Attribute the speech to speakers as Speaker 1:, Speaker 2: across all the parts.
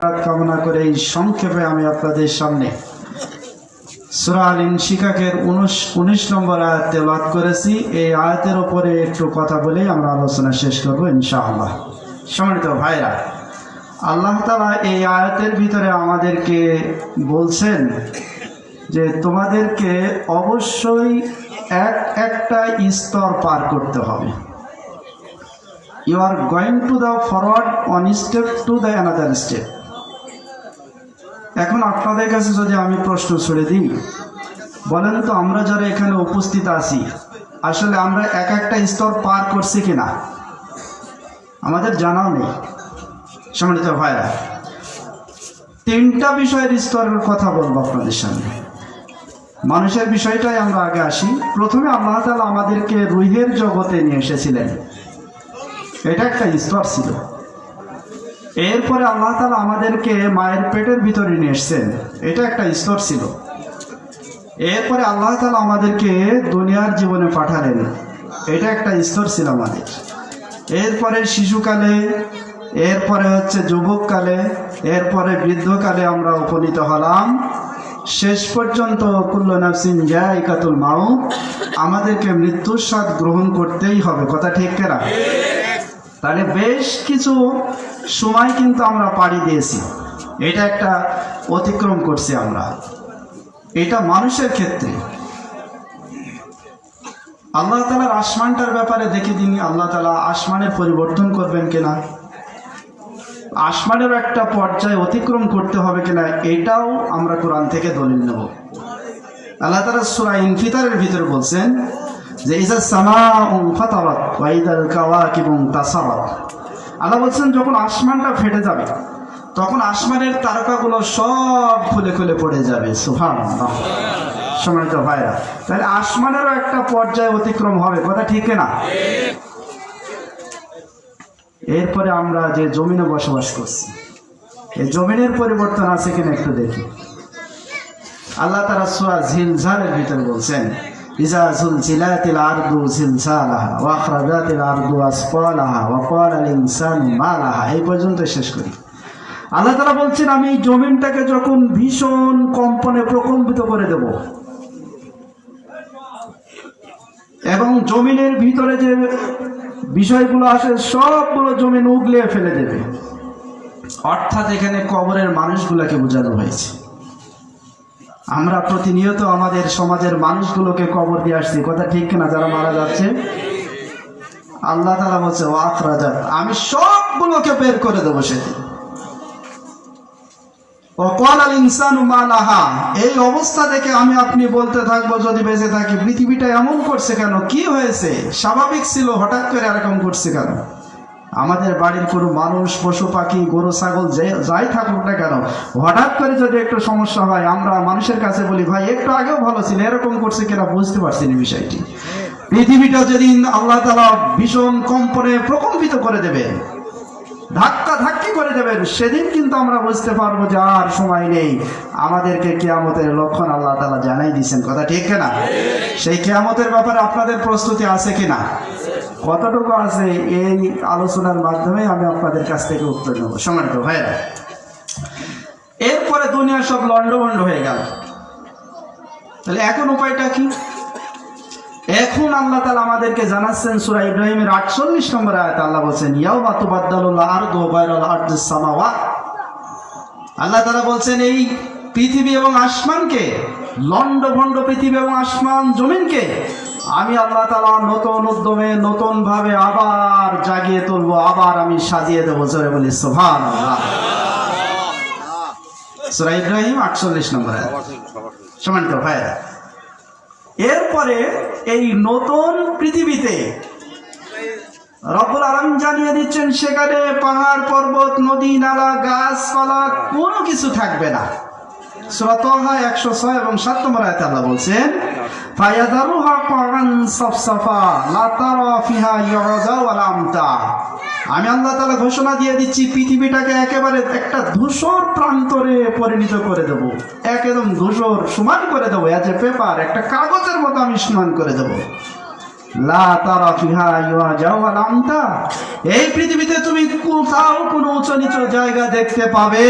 Speaker 1: কামনা করে এই সংক্ষেপে আমি আপনাদের সামনে সুরা আল ইনশিকাকের উনিশ উনিশ নম্বর আয়াত তেলাওয়াত করেছি। এই আয়াতের ওপরে একটু কথা বলেই আমরা আলোচনা শেষ করব ইনশাআল্লাহ। সম্মানিত ভাইরা, আল্লাহ তালা এই আয়াতের ভিতরে আমাদেরকে বলছেন যে তোমাদেরকে অবশ্যই এক একটা স্তর পার করতে হবে। You are going to the forward on step to the another step এখন আপনাদের কাছে যদি আমি প্রশ্ন ছড়ে দিই, বলেন তো আমরা যারা এখানে উপস্থিত আছি, আসলে আমরা এক একটা স্তর পার করছি কিনা? আমাদের জানাও নেই, সম্মানিত ভাইরা। তিনটা বিষয়ের স্তরের কথা বলব আপনাদের সামনে। মানুষের বিষয়টাই আমরা আগে আসি। প্রথমে আল্লাহ তালা আমাদেরকে রুহের জগতে নিয়ে এসেছিলেন। এটা একটা স্তর ছিল। এরপরে আল্লাহ তালা আমাদেরকে মায়ের পেটের ভিতরে নিয়ে এসছেন। এটা একটা স্তর ছিল। এরপরে আল্লাহ তালা আমাদেরকে দুনিয়ার জীবনে পাঠালেন। এটা একটা স্তর ছিল আমাদের। এরপরে শিশুকালে, এরপরে হচ্ছে যুবককালে, এরপরে বৃদ্ধকালে আমরা উপনীত হলাম। শেষ পর্যন্ত কুল্ল নাফসিন জায়কাতুল মাউ আমাদেরকে মৃত্যুর স্বাদ গ্রহণ করতেই হবে। কথা ঠিক কেনা? তাহলে বেশ কিছু সময় কিন্তু আমরা পাড়ি দিয়েছি। এটা একটা অতিক্রম করছি আমরা। এটা মানুষের ক্ষেত্রে। আল্লাহ তালার আসমানটার ব্যাপারে দেখে দিন, আল্লাহ তালা আসমানের পরিবর্তন করবেন কিনা? আসমানের একটা পর্যায়ে অতিক্রম করতে হবে কিনা, এটাও আমরা কোরআন থেকে দলিল নেব। আল্লাহ তালা সুরা ইনফিতারের ভিতরে বলছেন যে ইজা সামা ওয়াইদাল কাওয়াকিবুম তাসারাত। আল্লাহ বলছেন, যখন আসমানটা ফেটে যাবে, তখন আসমানের তারকাগুলো সব খুলে খুলে পড়ে যাবে। সুহান সম্মানিত ভাইরা, তাহলে আসমানেরও একটা পর্যায়ে অতিক্রম হবে, কথা ঠিক না এরপরে আমরা যে জমিনে বসবাস করছি এই জমিনের পরিবর্তন আছে কিনা একটু দেখি। আল্লাহ তারা সোয়া ঝিলঝালের ভিতরে বলছেন এই পর্যন্ত শেষ করি। আল্লাহ বলছেন, আমি জমিনটাকে যখন ভীষণ কম্পনে প্রকম্পিত করে দেব এবং জমিনের ভিতরে যে বিষয়গুলো আসে সবগুলো জমিন উগলে ফেলে দেবে। অর্থাৎ এখানে কবরের মানুষগুলোকে বোঝানো হয়েছে। আমরা প্রতিনিয়ত আমাদের সমাজের মানুষগুলোকে কবর দিয়ে আসছি। কথা ঠিক না যারা মারা যাচ্ছে? আল্লাহ তালা বলছে ওয়াক রাজা আমি সবগুলোকে বের করে দেবো সেদিন। এই অবস্থা দেখে আমি আপনি বলতে থাকব, যদি বেঁচে থাকি। পৃথিবীটা এমন করছে কেন? কি হয়েছে? স্বাভাবিক ছিল, হঠাৎ করে এরকম করছে কেন? আমাদের বাড়ির কোনো মানুষ পশু পাখি গরু ছাগল যে যাই থাকুক না কেন হঠাৎ করে যদি একটু সমস্যা হয় আমরা মানুষের কাছে বলি ভাই একটু আগেও ভালো ছিল এরকম করছে কিনা বুঝতে পারছি না বিষয়টি। পৃথিবীটা যেদিন আল্লাহ তালা ভীষণ কম্পনে প্রকম্পিত করে দেবেন ধাক্কা ধাক্কি করে দেবেন। সেদিন কিন্তু আমরা বুঝতে পারব যে আর সময় নেই। আমাদেরকে কেয়ামতের লক্ষণ আল্লাহ তালা জানাই দিয়েছেন। কথা ঠিক কিনা সেই কেয়ামতের ব্যাপারে আপনাদের প্রস্তুতি আছে কিনা কতটুকু আছে এই আলোচনার মাধ্যমে আমি আপনাদের কাছ থেকে উত্তর নেব। সম্মানিত ভাইরা এরপরে দুনিয়া সব লন্ডভন্ড হয়ে গেল। তাহলে এখন উপায়টা কি? এখন আল্লাহ তালা আমাদেরকে জানাচ্ছেন সুরা ইব্রাহিমের আটচল্লিশ নম্বর আয়াত আল্লাহ বলছেন ইয়াও বাইরাল আল্লাহ তালা বলছেন, এই পৃথিবী এবং আসমানকে লন্ড ভণ্ড পৃথিবী এবং আসমান জমিনকে আমি আল্লাহ তালা নতুন উদ্যমে নতুন ভাবে আবার জাগিয়ে তুলবো, আবার আমি সাজিয়ে দেবো। জোরে বলি সোভান সুরা ইব্রাহিম আটচল্লিশ নম্বর আয়াত। সমানিত ভাইরা এরপরে এই নতুন পৃথিবীতে রব্বুল আলম জানিয়ে দিচ্ছেন, সেখানে পাহাড়, পর্বত, নদী, নালা, গাছপালা কোনো কিছু থাকবে না। একশো ছয় এবং সাত আমি আল্লাহ তালা ঘোষণা দিয়ে দিচ্ছি, পৃথিবীটাকে একেবারে একটা ধূসর প্রান্তরে পরিণত করে দেব। একদম ধূসর সমান করে দেবো এজ এ পেপার একটা কাগজের মতো আমি সমান করে দেবো। এই পৃথিবীতে তুমি কোথাও কোনো উঁচু নিচু জায়গা দেখতে পাবে।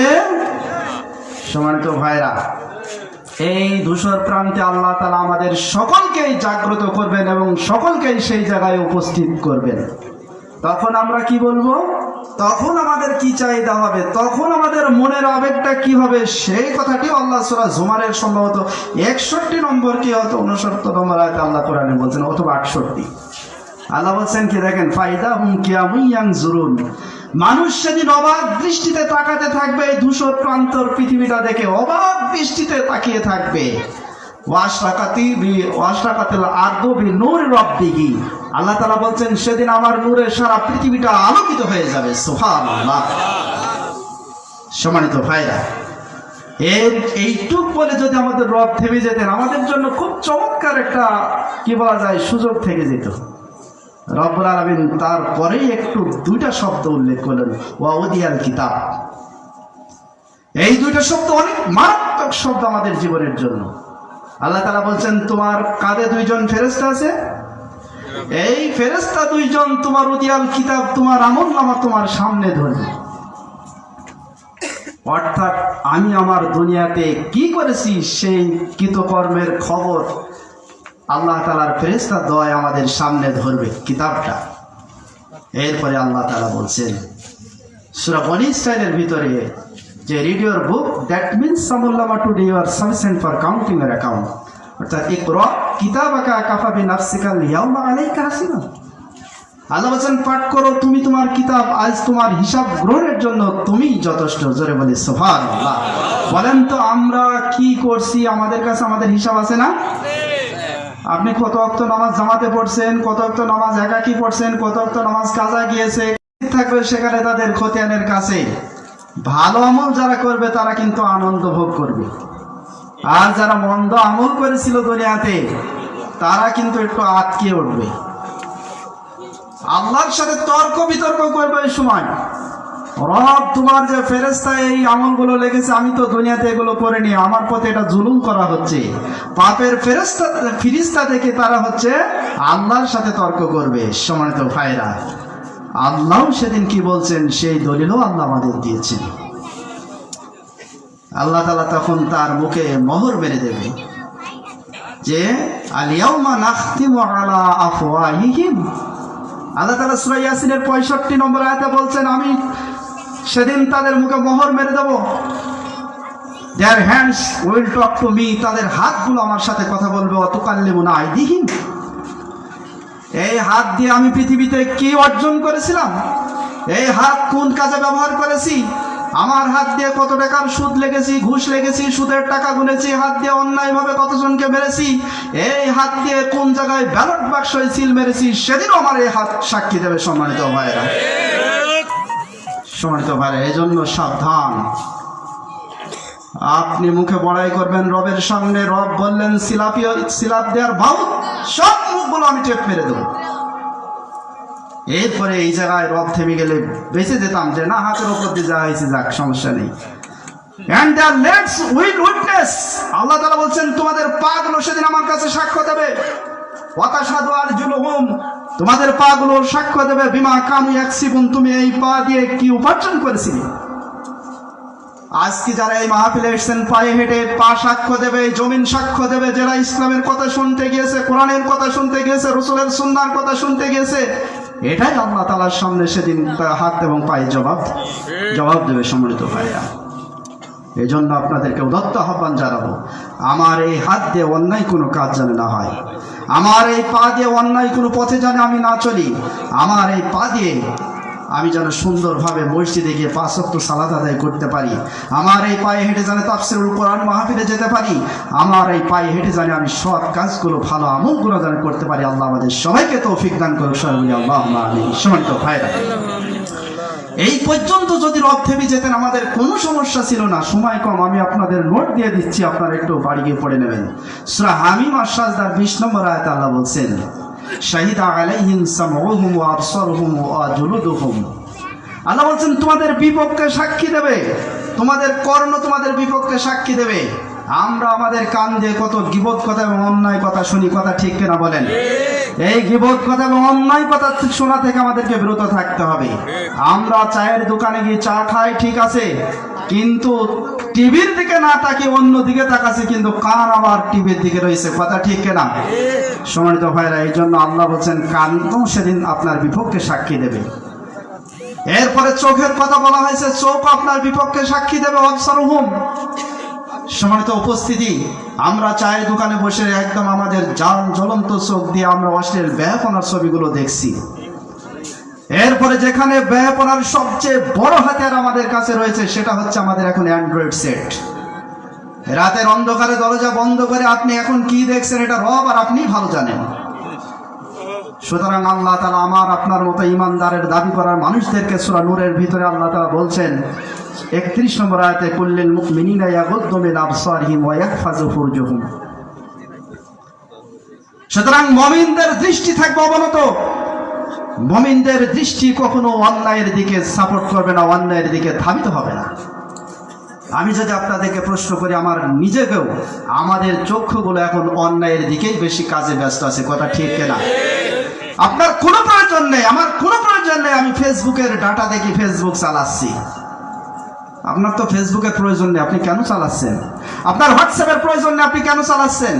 Speaker 1: সমানিত ভাইরা এই ধূসর প্রান্তে আল্লাহ তালা আমাদের সকলকেই জাগ্রত করবেন এবং সকলকেই সেই জায়গায় উপস্থিত করবেন। তখন আমরা কি বলব? তখন আমাদের কি চাহিদা হবে? তখন আমাদের মনের আবেগটা কি হবে? সেই কথাটি আল্লাহ সুরা জুমারের সম্ভবত একষট্টি নম্বর কি হতো? উনসত্তর নম্বর আয়তে আল্লাহ কোরআনে বলছেন, অথবা আটষট্টি। আল্লাহ বলছেন কি দেখেন ফাইদা হুম কিয়ামুইয়াং জুরুন মানুষ সেদিন অবাক দৃষ্টিতে তাকাতে থাকবে, এই ধূসর প্রান্তর পৃথিবীটা দেখে অবাক দৃষ্টিতে তাকিয়ে থাকবে। ওয়াশরাকাতি বি, ওয়াশরাকাতিল আরদু বি নূর রাব্বিহি। আল্লাহ তাআলা বলছেন, সেদিন আমার নূরে সারা পৃথিবীটা আলোকিত হয়ে যাবে। সুবহানাল্লাহ। সম্মানিত ভাইরা এইটুক বলে যদি আমাদের রব থেমে যেতেন, আমাদের জন্য খুব চমৎকার একটা, কি বলা যায়, সুযোগ থেকে যেত। রব্বুল আলমিন তারপরেই একটু দুইটা শব্দ উল্লেখ করলেন ওয়াউদিয়াল কিতাব। এই দুইটা শব্দ অনেক মারাত্মক শব্দ আমাদের জীবনের জন্য। আল্লাহ তালা বলছেন, তোমার কাঁধে দুইজন ফেরেস্তা আছে। এই ফেরেস্তা দুইজন তোমার উদিয়াল কিতাব তোমার আমল নামা তোমার সামনে ধরবে। অর্থাৎ আমি আমার দুনিয়াতে কি করেছি সেই কৃতকর্মের খবর আল্লাহ তালার ফেরেস্তা দয় আমাদের সামনে ধরবে কিতাবটা এরপরে আল্লাহ তালা বলছেন, সুরা বনি ভিতরে যে read your book that means today you are sufficient for counting এর অ্যাকাউন্ট অর্থাৎ ইকর কিতাব আকা কাফাবি নাফসিকাল ইয়াউমা আলাইকা হাসিবা আল্লাহ বলছেন পাঠ করো, তুমি তোমার কিতাব, আজ তোমার হিসাব গ্রহণের জন্য তুমি যথেষ্ট, জোরে বলি সোভান বলেন তো, আমরা কি করছি? আমাদের কাছে আমাদের হিসাব আছে না? আপনি কত অক্ত নামাজ জামাতে পড়ছেন, কত অক্ত নামাজ একাকি পড়ছেন, কত অক্ত নামাজ কাজা গিয়েছে থাকবে সেখানে তাদের খতিয়ানের কাছে? ভালো আমল যারা করবে, তারা কিন্তু আনন্দ ভোগ করবে। আর যারা মন্দ আমল করেছিল দুনিয়াতে, তারা কিন্তু একটু আটকে উঠবে। আল্লাহর সাথে তর্ক বিতর্ক করবে এই সময়। রব, তোমার যে ফেরেস্তায় এই আমলগুলো লেগেছে, আমি তো দুনিয়াতে এগুলো করে নি আমার পথে এটা জুলুম করা হচ্ছে। পাপের ফেরেস্তা ফিরিস্তা দেখে তারা হচ্ছে আল্লাহর সাথে তর্ক করবে সমানিত ভাইরা আল্লাহ সেদিন কি বলছেন? সেই দলিলও আল্লাহ আমাদের দিয়েছেন। আল্লাহ তালা তখন তার মুখে মোহর মেরে দেবে যে আল্লাহ তালা পঁয়ষট্টি নম্বর আয়াতে বলছেন, আমি সেদিন তাদের মুখে মোহর মেরে হ্যান্ডস উইল তাদের হাতগুলো আমার সাথে কথা বলবে। অতকাল্লিমু না আইদিহিম। এই হাত দিয়ে আমি পৃথিবীতে কি অর্জন করেছিলাম? এই হাত কোন কাজে ব্যবহার করেছি? আমার হাত দিয়ে কত টাকার সুদ লেগেছি, ঘুষ লেগেছি, সুদের টাকা গুনেছি, হাত দিয়ে অন্যায়ভাবে কতজনকে মেরেছি? এই হাত দিয়ে কোন জায়গায় ব্যালট বাক্সয় সিল মেরেছি, সেদিনও আমার এই হাত সাক্ষী দেবে সম্মানিত ভাইরা সম্মানিত ভাইরা এই জন্য সাবধান। আপনি মুখে বড়াই করবেন রবের সামনে। রব বললেন সিলাপি দেওয়ার ভাউ সব মুখগুলো আমি টেপ মেরে দেবো। এরপরে এই জায়গায় রব থেমে গেলে বেঁচে যেতাম যে, না, হাতের ওপর দিয়ে যা হয়েছে যাক, সমস্যা নেই। Their legs will witness. আল্লাহ তাআলা বলছেন, তোমাদের পাগুলো সেদিন আমার কাছে সাক্ষ্য দেবে। ওয়াতাশহাদু আরজুলুহুম, তোমাদের পাগুলো সাক্ষ্য দেবে। বিমা কানু ইয়াকসিবুন, তুমি এই পা দিয়ে কি উপার্জন করেছিলে? আজকে যারা এই মাহফিলে এসেছেন, পায়ে হেঁটে পা সাক্ষ্য দেবে, জমিন সাক্ষ্য দেবে, যারা ইসলামের কথা শুনতে গিয়েছে, কোরআনের কথা শুনতে গিয়েছে, রসুলের সুন্নার কথা শুনতে গিয়েছে, এটাই আল্লাহ তালার সামনে সেদিন হাত এবং পায়ে জবাব জবাব দেবে সম্মিলিত ভাইরা। এই জন্য আপনাদেরকে উদত্ত আহ্বান জানাব, আমার এই হাত দিয়ে অন্যায় কোনো কাজ যেন না হয়, আমার এই পা দিয়ে অন্যায় কোনো পথে যেন আমি না চলি, আমার এই পা দিয়ে আমি যেন সুন্দরভাবে মসজিদে গিয়ে পাঁচ অক্ট সালাদ আদায় করতে পারি। আমার এই পায়ে হেঁটে যেন তাপসের কোরআন মাহফিলে যেতে পারি। আমার এই পায়ে হেঁটে জানি আমি সৎ কাজগুলো, ভালো আমলগুলো যেন করতে পারি। আল্লাহ আমাদের সবাইকে তৌফিক দান করুক। সবাই আল্লাহ আমি সমানিত ভাইরা এই পর্যন্ত যদি রব থেমে যেতেন, আমাদের কোনো সমস্যা ছিল না। সময় কম, আমি আপনাদের নোট দিয়ে দিচ্ছি, আপনারা একটু বাড়ি গিয়ে পড়ে নেবেন। সুরা হামিম আশাজদার বিশ নম্বর আয়াত আল্লাহ বলছেন শাহিদা আলাইহিম সামউহুম ওয়া আবসারুহুম জুলুদুহুম। আল্লাহ বলছেন, তোমাদের বিপক্ষে সাক্ষী দেবে। তোমাদের কর্ণ তোমাদের বিপক্ষে সাক্ষী দেবে। আমরা আমাদের কান দিয়ে কত গিবত কথা এবং অন্যায় কথা শুনি, কথা ঠিক কিনা বলেন? এই গিবত কথা এবং অন্যায় কথা শোনা থেকে আমাদেরকে বিরত থাকতে হবে। আমরা চায়ের দোকানে গিয়ে চা খাই, ঠিক আছে। কিন্তু টিভির দিকে না তাকিয়ে অন্য দিকে কিন্তু কান আবার টিভির দিকে রয়েছে? কথা ঠিক না সমানিত ভাইরা, এই জন্য আল্লাহ বলছেন কান তো সেদিন আপনার বিপক্ষে সাক্ষী দেবে। এরপরে চোখের কথা বলা হয়েছে, চোখ আপনার বিপক্ষে সাক্ষী দেবে, অবসরহুম। সম্মানিত উপস্থিতি, আমরা চায়ের দোকানে বসে একদম আমাদের জাল জ্বলন্ত চোখ দিয়ে আমরা অশ্লীল ব্যয়পনার ছবিগুলো দেখছি। এরপরে যেখানে ব্যয়পনার সবচেয়ে বড় হাতিয়ার আমাদের কাছে রয়েছে, সেটা হচ্ছে আমাদের এখন অ্যান্ড্রয়েড সেট রাতের অন্ধকারে দরজা বন্ধ করে আপনি এখন কি দেখছেন এটা রব আর আপনি ভালো জানেন। সুতরাং আল্লাহ তালা আমার, আপনার মতো ইমানদারের দাবি করার মানুষদেরকে সুরা নূরের ভিতরে আল্লাহ তালা বলছেন, একত্রিশ নম্বর আয়তে, কুল্লিল মুমিনিনা ইয়াগুদ্দু মিন আবসারিহিম ওয়া ইয়াহফাজু ফুরুজাহুম। সুতরাং মমিনদের দৃষ্টি থাকবে অবনত। মমিনদের দৃষ্টি কখনো অন্যায়ের দিকে সাপোর্ট করবে না, অন্যায়ের দিকে ধাবিত হবে না। আমি যদি আপনাদেরকে প্রশ্ন করি, আমার নিজেকেও, আমাদের চক্ষুগুলো এখন অন্যায়ের দিকেই বেশি কাজে ব্যস্ত আছে, কথা ঠিক না আপনার কোনো প্রয়োজন নেই, আমার কোনো প্রয়োজন নেই, আমি ফেসবুকের ডাটা দেখি ফেসবুক চালাচ্ছি। আপনার তো ফেসবুকের প্রয়োজন নেই, আপনি কেন চালাচ্ছেন? আপনার হোয়াটসঅ্যাপের প্রয়োজন নেই, আপনি কেন চালাচ্ছেন?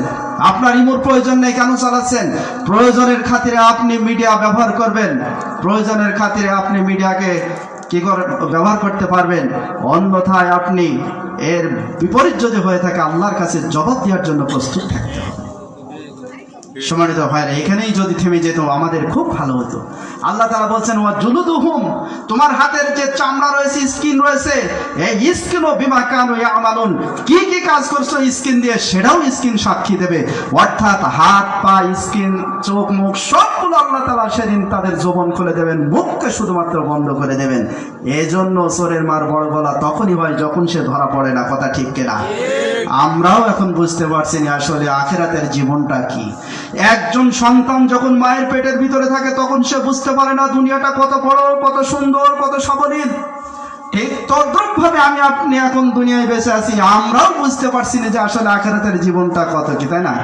Speaker 1: আপনার ইমোর প্রয়োজন নেই, কেন চালাচ্ছেন? প্রয়োজনের খাতিরে আপনি মিডিয়া ব্যবহার করবেন। প্রয়োজনের খাতিরে আপনি মিডিয়াকে কি করে, ব্যবহার করতে পারবেন? অন্যথায় আপনি এর বিপরীত যদি হয়ে থাকে, আল্লাহর কাছে জবাব দেওয়ার জন্য প্রস্তুত থাকতে হবে। সম্মানিত ভাইরা, এখানেই যদি থেমে যেত, আমাদের খুব ভালো হতো। আল্লাহ তারা বলছেন ওয়া জুলুদুহুম তোমার হাতের যে চামড়া রয়েছে, স্কিন রয়েছে, এই স্কিন ও বিমা কান আমালুন কি কি কাজ করছ স্কিন দিয়ে, সেটাও স্কিন সাক্ষী দেবে। অর্থাৎ হাত, পা, স্কিন, চোখ, মুখ, সবগুলো আল্লাহ তালা সেদিন তাদের জোবন খুলে দেবেন, মুখকে শুধুমাত্র বন্ধ করে দেবেন। এজন্য চোরের মার বড় গলা তখনই হয় যখন সে ধরা পড়ে না, কথা ঠিক কিনা? আমরাও এখন বুঝতে পারছি আসলে আখেরাতের জীবনটা কি। একজন সন্তান যখন মায়ের পেটের ভিতরে থাকে, তখন সে বুঝতে পারে না দুনিয়াটা কত বড়, কত সুন্দর, কত সবলীল। ঠিক তদ্রুপ ভাবে আমি আপনি এখন দুনিয়ায় বেঁচে আছি, আমরাও বুঝতে পারছি না যে আসলে আখেরাতের জীবনটা কত কি, তাই না?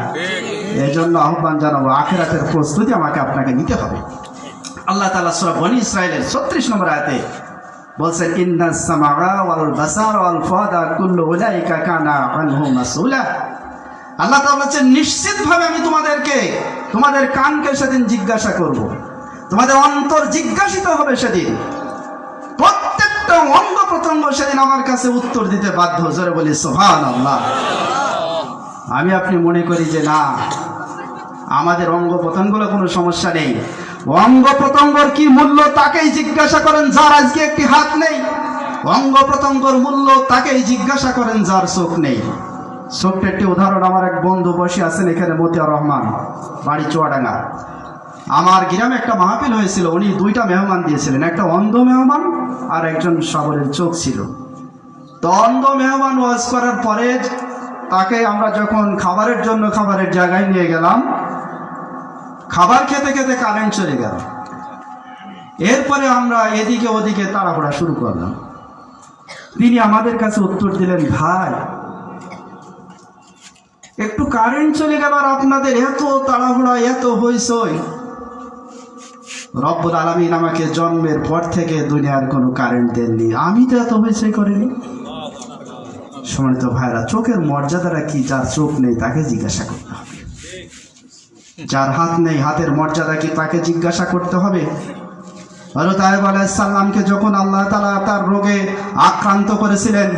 Speaker 1: এই জন্য আহ্বান জানাব, আখেরাতের প্রস্তুতি আমাকে আপনাকে নিতে হবে। আল্লাহ তালা সুরা বনি ইসরায়েলের ছত্রিশ নম্বর আয়াতে বলছেন ইন্না সামাগা ওয়াল বাসার ওয়াল ফাদা কুল্লু উলাইকা কানা আনহু মাসউলা। আল্লাহ তাআলা বলছেন, নিশ্চিতভাবে আমি তোমাদেরকে, তোমাদের কানকে সেদিন জিজ্ঞাসা করব। তোমাদের অন্তর জিজ্ঞাসিত হবে সেদিন। প্রত্যেকটা অঙ্গ প্রত্যঙ্গ সেদিন আমার কাছে উত্তর দিতে বাধ্য। জোরে বলি সোহান আল্লাহ আমি আপনি মনে করি যে, না, আমাদের অঙ্গ প্রত্যঙ্গগুলো কোনো সমস্যা নেই। অঙ্গ প্রত্যঙ্গর কি মূল্য তাকেই জিজ্ঞাসা করেন যার আজকে একটি হাত নেই। অঙ্গ প্রত্যঙ্গর মূল্য তাকেই জিজ্ঞাসা করেন যার চোখ নেই। ছোট্ট একটি উদাহরণ, আমার এক বন্ধু বসে আছেন এখানে মতিয়া রহমান, বাড়ি চুয়াডাঙ্গা। আমার গ্রামে একটা মাহফিল হয়েছিল, উনি দুইটা মেহমান দিয়েছিলেন, একটা অন্ধ মেহমান আর একজন সাগরের চোখ ছিল। তো অন্ধ মেহমান ওয়াজ করার পরে তাকে আমরা যখন খাবারের জন্য খাবারের জায়গায় নিয়ে গেলাম, খাবার খেতে খেতে কারেন্ট চলে গেল। এরপরে আমরা এদিকে ওদিকে তাড়াহুড়া শুরু করলাম। তিনি আমাদের কাছে উত্তর দিলেন, ভাই একটু কারেন্ট চলে গেল আপনাদের এত তাড়াহুড়া, এত হইসই রব্বুল আলমিন আমাকে জন্মের পর থেকে দুনিয়ার কোনো কারেন্ট দেননি। আমি তো এত হইসই করিনি। সমানিত ভাইরা, চোখের মর্যাদাটা কি যার চোখ নেই তাকে জিজ্ঞাসা করতে হবে। যার হাত নেই, হাতের মর্যাদা কি তাকে জিজ্ঞাসা করতে হবে? হজরত আয়ব আলাইসাল্লামকে যখন আল্লাহ তালা তার রোগে আক্রান্ত করেছিলেন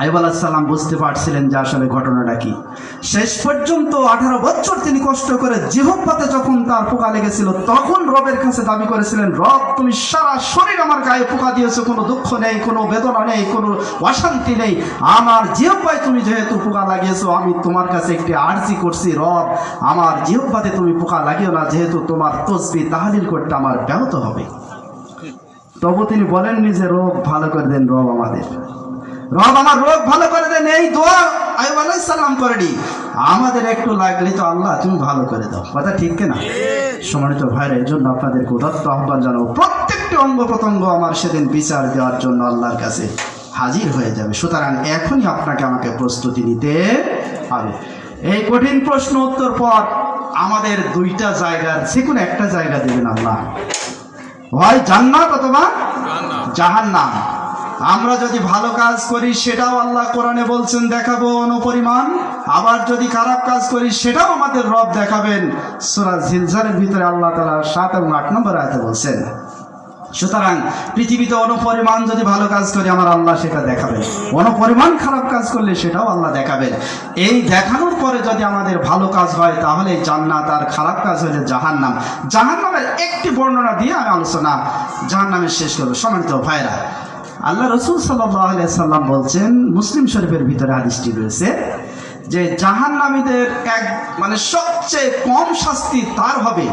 Speaker 1: আয়ব আলাইসাল্লাম বুঝতে পারছিলেন যে আসলে ঘটনাটা কি। শেষ পর্যন্ত আঠারো বছর তিনি কষ্ট করে জিহব্বাতে যখন তার পোকা লেগেছিল, তখন রবের কাছে দাবি করেছিলেন, রব, তুমি সারা শরীর আমার গায়ে পোকা দিয়েছ, কোনো দুঃখ নেই, কোনো বেদনা নেই, কোনো অশান্তি নেই। আমার জিহব্বায় তুমি যেহেতু পোকা লাগিয়েছো, আমি তোমার কাছে একটি আর্জি করছি, রব, আমার জিহব্বাতে তুমি পোকা লাগিও না, যেহেতু তোমার তসবি তাহালিল করতে আমার ব্যাহত হবে। তবু তিনি বলেননি যে রোগ ভালো করে দেন, রব আমাদের। রব আমার রোগ ভালো করে দেন এই দোয়া আয়ুব আলাইসাল্লাম করেনি আমাদের একটু লাগলে তো আল্লাহ তুমি ভালো করে দাও। কথা ঠিক না? সম্মানিত ভাইরা এই জন্য আপনাদের উদাত্ত আহ্বান জানাব প্রত্যেকটি অঙ্গ প্রত্যঙ্গ আমার সেদিন বিচার দেওয়ার জন্য আল্লাহর কাছে হাজির হয়ে যাবে। সুতরাং এখনই আপনাকে আমাকে প্রস্তুতি নিতে হবে। এই কঠিন প্রশ্ন উত্তর পর আমাদের দুইটা জায়গার যে কোনো একটা জায়গা দেবেন আল্লাহ। হয় জান্নাত অথবা জাহান্নাম। আমরা যদি ভালো কাজ করি, সেটাও আল্লাহ কোরআনে বলছেন, দেখাবো অনুপরিমাণ। আবার যদি খারাপ কাজ করি, সেটাও আমাদের রব দেখাবেন। সুরা জিলজারের ভিতরে আল্লাহ তালা সাত এবং আট নম্বর আয়তে বলছেন, সুতরাং পৃথিবীতে অনুপরিমাণ যদি ভালো কাজ করি, আমার আল্লাহ সেটা দেখাবেন। অনুপরিমাণ খারাপ কাজ করলে সেটাও আল্লাহ দেখাবেন। এই দেখানোর পরে যদি আমাদের ভালো কাজ হয়, তাহলে জান্নাত আর খারাপ কাজ হলে জাহান্নাম। জাহান্নামের একটি বর্ণনা দিয়ে আমি আলোচনা, জাহান্নামের শেষ করব। সমানিত ভাইরা আল্লাহ রসুল সাল্লাম বলছেন, মুসলিম শরীফের ভিতরে হাদিসটি রয়েছে যে জাহান্নামীদের এক মানে সবচেয়ে কম শাস্তি তার হবে,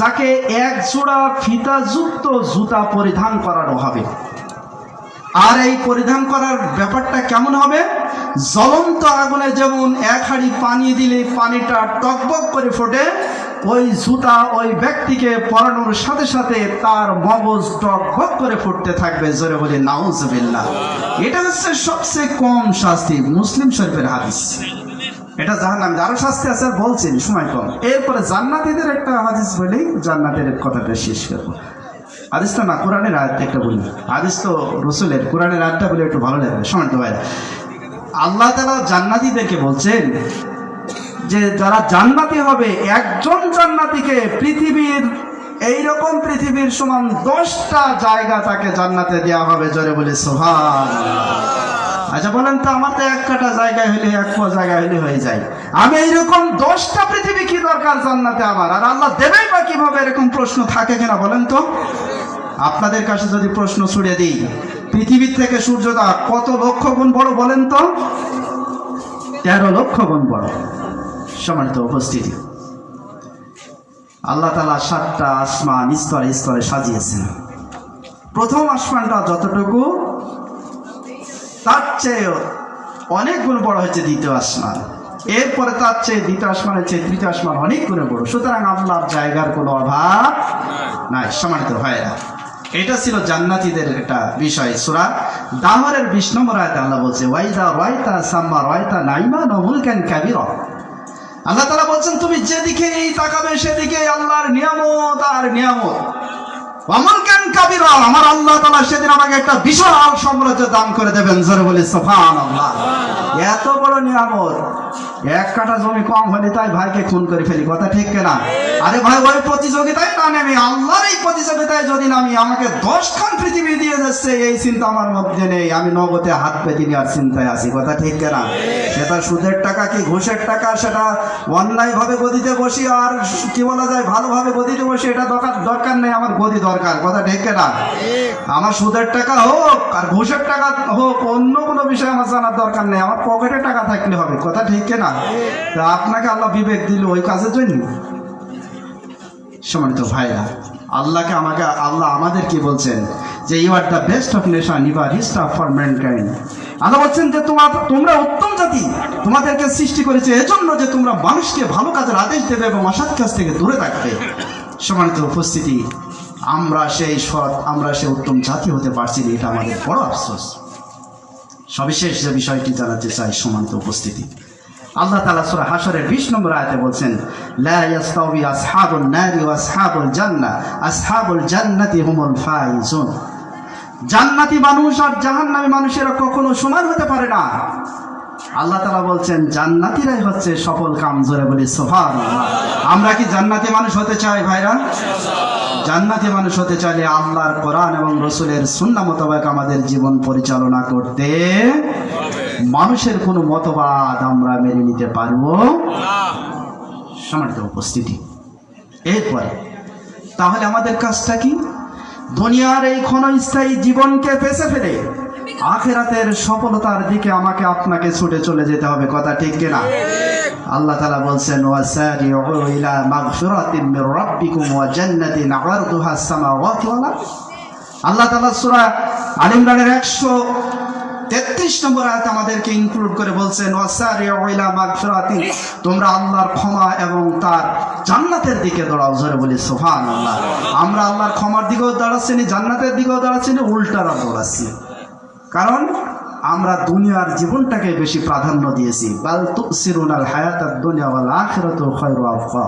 Speaker 1: যাকে এক জোড়া ফিতাযুক্ত জুতা পরিধান করানো হবে। আর এই পরিধান করার ব্যাপারটা কেমন হবে? জ্বলন্ত আগুনে যেমন এক হাড়ি পানি দিলে পানিটা টকবক করে ফোটে ওই জুতা ওই ব্যক্তিকে পরানোর সাথে সাথে তার মগজ টকবক করে ফুটতে থাকবে। জোরে বলে, নাউজবিল্লাহ। এটা হচ্ছে সবচেয়ে কম শাস্তি মুসলিম শরীফের হাদিস। এটা জাহান্নাম। আরও শাস্তি আছে বলছেন সময় কম। এরপরে জান্নাতীদের একটা হাদিস বলেই জান্নাতের কথাটা শেষ করব। হাদিস তো না, কোরআনের আয়াত একটা বলি। হাদিস তো রসুলের, কোরআনের আয়াতটা বলে একটু ভালো লাগবে। সময় তো ভাই আল্লাহ তালা জান্নাতীদেরকে বলছেন যে যারা জান্নাতি হবে, একজন জান্নাতিকে পৃথিবীর এই রকম পৃথিবীর সমান দশটা জায়গা তাকে জান্নাতে দেওয়া হবে, জোরে বলে সোহান আচ্ছা বলেন তো, আমার তো এক কাটা জায়গায় হলে এক পো জায়গায় হলে হয়ে যায়। আমি এইরকম দশটা পৃথিবী কি দরকার জান্নাতে আমার? আর আল্লাহ দেবেই বা কীভাবে এরকম প্রশ্ন থাকে কিনা বলেন তো? আপনাদের কাছে যদি প্রশ্ন ছুড়ে দিই, পৃথিবীর থেকে সূর্যটা কত লক্ষ গুণ বড় বলেন তো? তেরো লক্ষ গুণ বড়। সমানিত উপস্থিতি। আল্লাহ তালা সাতটা আসমান স্তরে স্তরে সাজিয়েছেন। প্রথম আসমানটা যতটুকু, তার চেয়ে অনেক গুণ বড় হয়েছে দ্বিতীয় আসমান। এরপরে তার চেয়ে দ্বিতীয় আসমানের চেয়ে তৃতীয় আসমান অনেক গুণে বড়। সুতরাং আল্লাহর জায়গার কোনো অভাব নাই। সমানিত হয় না এটা ছিল জান্নাতীদের একটা বিষয়, সুরা দাহরের বিশ নম্বর আল্লাহ বলছে, ওয়াইদা ওয়াইতা সাম্মা ওয়াইতা নাইমা নমুল ক্যান কাবির। আল্লাহ তারা বলছেন তুমি যেদিকে তাকাবে সেদিকে আল্লাহর নিয়ামত আর নিয়ামত। অমল আমি নগদে হাত পেতে নেওয়ার চিন্তায় আছি, কথা ঠিক কেনা? সেটা সুদের টাকা কি ঘুষের টাকা, সেটা অন্যায় ভাবে গদিতে বসি, আর কি বলা যায়, ভালোভাবে গদিতে বসি, এটা দরকার দরকার নেই, আমার গদি দরকার, কথা কেনা আমার সুদের টাকা হোক আর ঘুষের টাকা হোক, অন্য কোনো বিষয় আমার জানার দরকার নেই। আমার পকেটে টাকা থাকলে হবে, কথা ঠিক না? আপনাকে আল্লাহ বিবেক দিল ওই কাজের জন্য? সমানিত ভাইরা, আল্লাহকে আমাকে, আল্লাহ আমাদের কি বলছেন? যে you are the best of nation you are hissed of for mankind আল্লাহ বলছেন যে তোমার, তোমরা উত্তম জাতি, তোমাদেরকে সৃষ্টি করেছে এজন্য যে তোমরা মানুষকে ভালো কাজের আদেশ দেবে এবং অসৎ কাজ থেকে দূরে থাকবে। সমানিত উপস্থিতি আমরা সেই সৎ, আমরা সেই উত্তম জাতি হতে পারছি না, এটা আমাদের বড় আফসোস। সবিশেষ যে বিষয়টি জানাতে চাই, সমান্ত উপস্থিতি। আল্লাহ তাআলা সূরা হাশরের 20 নম্বর আয়াতে বলছেন, লা ইয়াস্তাওয়ি আসহাবুন নারি ওয়া আসহাবুল জান্নাহ আসহাবুল জান্নাতি হুমুল ফাইজুন। জান্নাতি মানুষ আর জাহান্নামী মানুষেরা কখনো সমান হতে পারে না। আল্লাহ তাআলা বলছেন, জান্নাতীরাই হচ্ছে সফল কাম, জোরে বলি, সুবহানাল্লাহ। আমরা কি জান্নাতি মানুষ হতে চাই ভাইরা জান্নাতি মানুষ হতে চাইলে আল্লাহর কোরআন এবং রসুলের সুন্না মোতাবেক আমাদের জীবন পরিচালনা করতে মানুষের কোনো মতবাদ আমরা মেনে নিতে পারব? সমানিত উপস্থিতি। এরপরে, তাহলে আমাদের কাজটা কি? দুনিয়ার এই ক্ষণস্থায়ী জীবনকে বেছে ফেলে আখেরাতের সফলতার দিকে আমাকে আপনাকে ছুটে চলে যেতে হবে, কথা ঠিক কিনা? আল্লাহ তালা বলছেন আল্লাহ তাআলা সূরা আলে ইমরানের 133 নম্বর আয়াত আমাদেরকে ইনক্লুড করে বলছেন তোমরা আল্লাহর ক্ষমা এবং তার জান্নাতের দিকে দৌড়াও, জোরে বলি, সুবহানাল্লাহ। আমরা আল্লাহর ক্ষমার দিকেও দাঁড়াচ্ছি জান্নাতের দিকেও দাঁড়াচ্ছি উল্টারা দৌড়াচ্ছি কারণ আমরা দুনিয়ার জীবনটাকে বেশি প্রাধান্য দিয়েছি। বাল তুসিরুনাল হায়াতাদ দুনিয়া ওয়াল আখিরাতু খায়রু আবকা।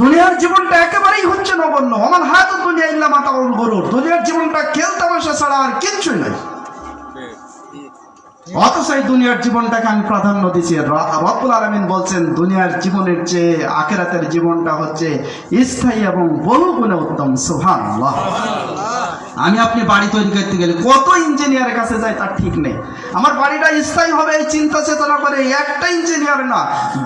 Speaker 1: দুনিয়ার জীবনটা একেবারেই হচ্ছে নগণ্য। আমার হায়াতুদ দুনিয়া ইল্লা মাতাউল গরুর। দুনিয়ার জীবনটা খেল তামাশা ছাড়া আর কিচ্ছুই নয় অথচ এই দুনিয়ার জীবনটাকে আমি প্রাধান্য দিচ্ছি রব্বুল আলমিন বলছেন, দুনিয়ার জীবনের চেয়ে আখেরাতের জীবনটা হচ্ছে স্থায়ী এবং বহু গুণে উত্তম। সুহান আমি আপনি বাড়ি তৈরি করতে গেলে কত ইঞ্জিনিয়ারের কাছে যায় তার ঠিক নেই। আমার বাড়িটা স্থায়ী হবে, এই চিন্তা চেতনা করে একটা ইঞ্জিনিয়ার না,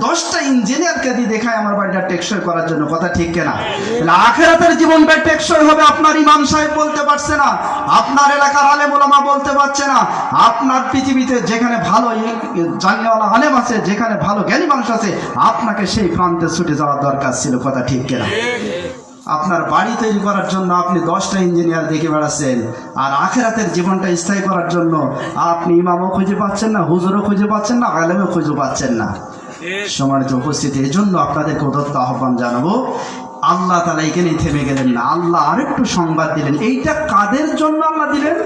Speaker 1: দশটা ইঞ্জিনিয়ারকে দিয়ে দেখায় আমার বাড়িটা টেকসই করার জন্য, কথা ঠিক কেনা? তাহলে আখেরাতের জীবনটা টেকসই হবে, আপনার ইমাম সাহেব বলতে পারছে না, আপনার এলাকার আলেম ওলামা বলতে পারছে না, আপনার পৃথিবীতে যেখানে ভালো জানিওয়ালা আলেম আছে, যেখানে ভালো জ্ঞানী মানুষ আছে, আপনাকে সেই প্রান্তে ছুটে যাওয়ার দরকার ছিল, কথা ঠিক কেনা? আপনার বাড়ি তৈরি করার জন্য আপনি দশটা ইঞ্জিনিয়ার দেখে বেড়াচ্ছেন। আর আখেরাতের জীবনটা স্থায়ী করার জন্য আপনি ইমামও খুঁজে পাচ্ছেন না, হুজুরও খুঁজে পাচ্ছেন না, আলেমও খুঁজে পাচ্ছেন না। সমানিত উপস্থিতি এই জন্য আপনাদেরকে উদত্ত আহ্বান জানাব, আল্লাহ তালা এখানে থেমে গেলেন না, আল্লাহ আরেকটু সংবাদ দিলেন। এইটা কাদের জন্য আল্লাহ দিলেন?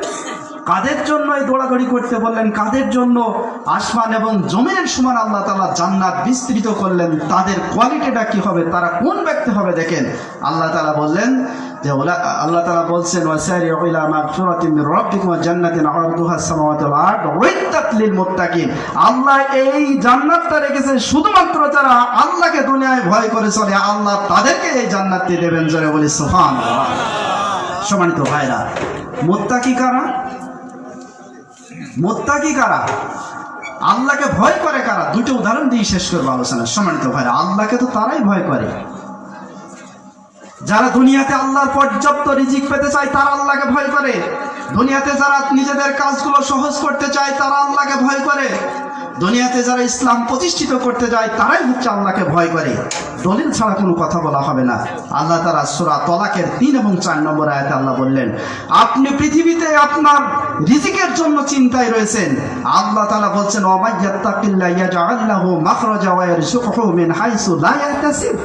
Speaker 1: কাদের জন্য এই দৌড়াদৌড়ি করতে বললেন? কাদের জন্য? আসমান এবং জমিনের সমান আল্লাহ তালা জান্নাত বিস্তৃত করলেন। তাদের কোয়ালিটিটা কি হবে? তারা কোন ব্যক্তি হবে দেখেন। আল্লাহ তালা বললেন যে, ওলা আল্লাহ তালা বলছেন ওয়াসারি ইলা মাগফিরাতিন মির রাব্বিকুম জান্নাতিন আরদুহা সামাওয়াতু ওয়াল আরদ উইদ্দাত লিল মুত্তাকিন। আল্লাহ এই জান্নাতটা রেখেছেন শুধুমাত্র যারা আল্লাহকে দুনিয়ায় ভয় করে চলে, আল্লাহ তাদেরকে এই জান্নাতটি দেবেন জোরে বলি সুবহানাল্লাহ। সম্মানিত ভাইরা, মোত্তাকি কারা? মোত্তাকি কারা? আল্লাহকে ভয় করে কারা? দুটো উদাহরণ দিয়ে শেষ করব আলোচনা। সম্মানিত ভাই আল্লাহকে তো তারাই ভয় করে। যারা দুনিয়াতে আল্লাহর পর্যাপ্ত রিজিক পেতে চায়, তারা আল্লাহকে ভয় করে। দুনিয়াতে যারা নিজেদের কাজগুলো সহজ করতে চায়, তারা আল্লাহকে ভয় করে। দুনিয়াতে যারা ইসলাম প্রতিষ্ঠিত করতে যায়, তারাই হচ্ছে আল্লাহকে ভয় করে। দলিল ছাড়া কোনো কথা বলা হবে না। আল্লাহ তারা সুরা তলাকের তিন এবং চার নম্বর আয়াতে আল্লাহ বললেন, আপনি পৃথিবীতে আপনার রিজিকের জন্য চিন্তায় রয়েছেন। আল্লাহ তালা বলছেন ওমাইয়াত্তাকিল্লাহ ইয়াজআল্লাহু মাখরাজা ওয়া সুখ মিন হাইসু ইয়াহতাসিব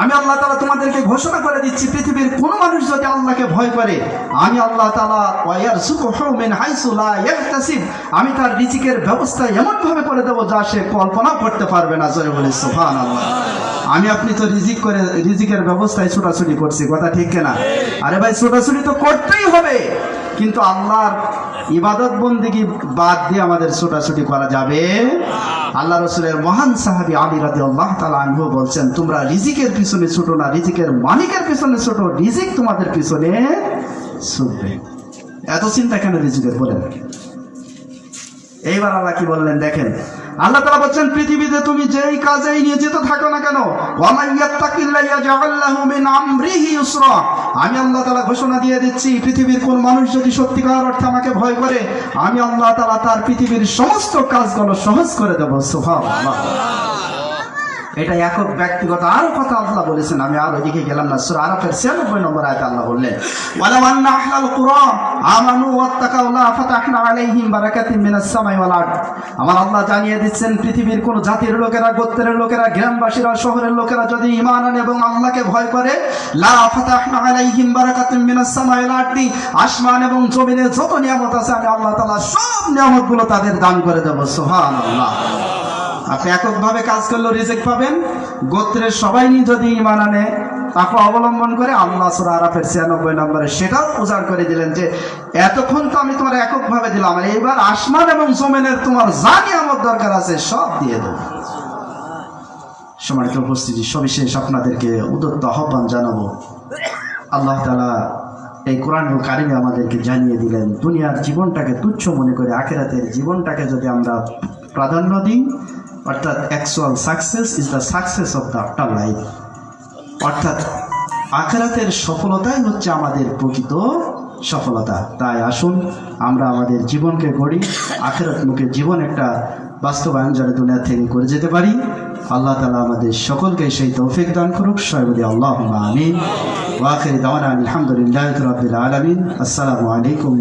Speaker 1: আমি আল্লাহ তালা তোমাদেরকে ঘোষণা করে দিচ্ছি, পৃথিবীর কোন মানুষ যদি আল্লাহকে ভয় করে, আমি আল্লাহ তালা আমি তার রিজিকের ব্যবস্থা এমন ভাবে করে দেবো যা সে কল্পনা করতে পারবে না। জোরে বলে সুফান আল্লাহ আমি আপনি তো রিজিক করে, রিজিকের ব্যবস্থায় ছোটাছুটি করছি, কথা ঠিক কেনা? আরে ভাই, ছোটাছুটি তো করতেই হবে। কিন্তু আল্লাহর ইবাদত বন্দিগি বাদ দিয়ে আমাদের ছোটাছুটি করা যাবে আল্লাহ রসুলের মহান সাহাবি আলী রাজি আল্লাহ তালা আনহু বলছেন, তোমরা রিজিকের পিছনে ছোটো না, রিজিকের মালিকের পিছনে ছোটো, রিজিক তোমাদের পিছনে ছুটবে। এত চিন্তা কেন রিজিকের বলেন? এইবার আল্লাহ কি বললেন, দেখেন আল্লাহ তালা বলছেন, পৃথিবীতে তুমি যেই কাজেই নিয়োজিত থাকো না কেন আমি আল্লাহ তালা ঘোষণা দিয়ে দিচ্ছি, পৃথিবীর কোন মানুষ যদি সত্যিকার অর্থে আমাকে ভয় করে, আমি আল্লাহ তালা তার পৃথিবীর সমস্ত কাজগুলো সহজ করে দেবো। সুবহানাল্লাহ। এটা একক ব্যক্তিগত আরও কথা আল্লাহ বলেছেন, আমি আর ওইদিকে গেলাম না। সূরা আরাফের 96 নম্বর আয়াতে আল্লাহ বললেন, ওয়ালাউ আন্না আহলাল কুরা আমানু ওয়াত্তাকাউ লা ফাতাহনা আলাইহিম বারাকাতিন মিনাস সামাই ওয়াল আরদ। আমার আল্লাহ জানিয়ে দিচ্ছেন, পৃথিবীর কোন জাতির লোকেরা, গোত্রের লোকেরা, গ্রামবাসীরা, শহরের লোকেরা যদি ঈমান আনে এবং আল্লাহকে ভয় করে, লা ফাতাহনা আলাইহিম বারাকাতিন মিনাস সামাই ওয়াল আরদ, আসমান এবং জমিনে যত নিয়ামত আছে, আমি আল্লাহ তাআলা সব নিয়ামতগুলো তাদের দান করে দেব। সুবহানাল্লাহ। আপনি এককভাবে কাজ করলেও রিজেক্ট পাবেন। গোত্রের সবাই নিয়ে যদি ইমান আনে, তাকে অবলম্বন করে আল্লাহ সুরা আরাফের ছিয়ানব্বই নম্বরে সেটাও উজাড় করে দিলেন যে, এতক্ষণ তো আমি তোমার এককভাবে দিলাম, আর এইবার আসমান এবং জমিনের তোমার যা নিয়ামত দরকার আছে সব দিয়ে দেবো। সমানিত উপস্থিতি, সবিশেষ আপনাদেরকে উদত্ত আহ্বান জানাব। আল্লাহ তালা এই কোরআন কারিমে আমাদেরকে জানিয়ে দিলেন, দুনিয়ার জীবনটাকে তুচ্ছ মনে করে, আখেরাতের জীবনটাকে যদি আমরা প্রাধান্য দিই অর্থাৎ actual success is the success of the afterlife অর্থাৎ আখেরাতের সফলতাই হচ্ছে আমাদের প্রকৃত সফলতা। তাই আসুন আমরা আমাদের জীবনকে গড়ি, আখেরাত মুখে জীবন একটা বাস্তবায়ন যারা দুনিয়া থেকে করে যেতে পারি। আল্লাহ তালা আমাদের সকলকে সেই তৌফিক দান করুক সয়বদি আল্লাহ আমিন। ওয়াখির দাওয়ানা আলহামদুলিল্লাহ রবিল আলমিন। আসসালামু আলাইকুম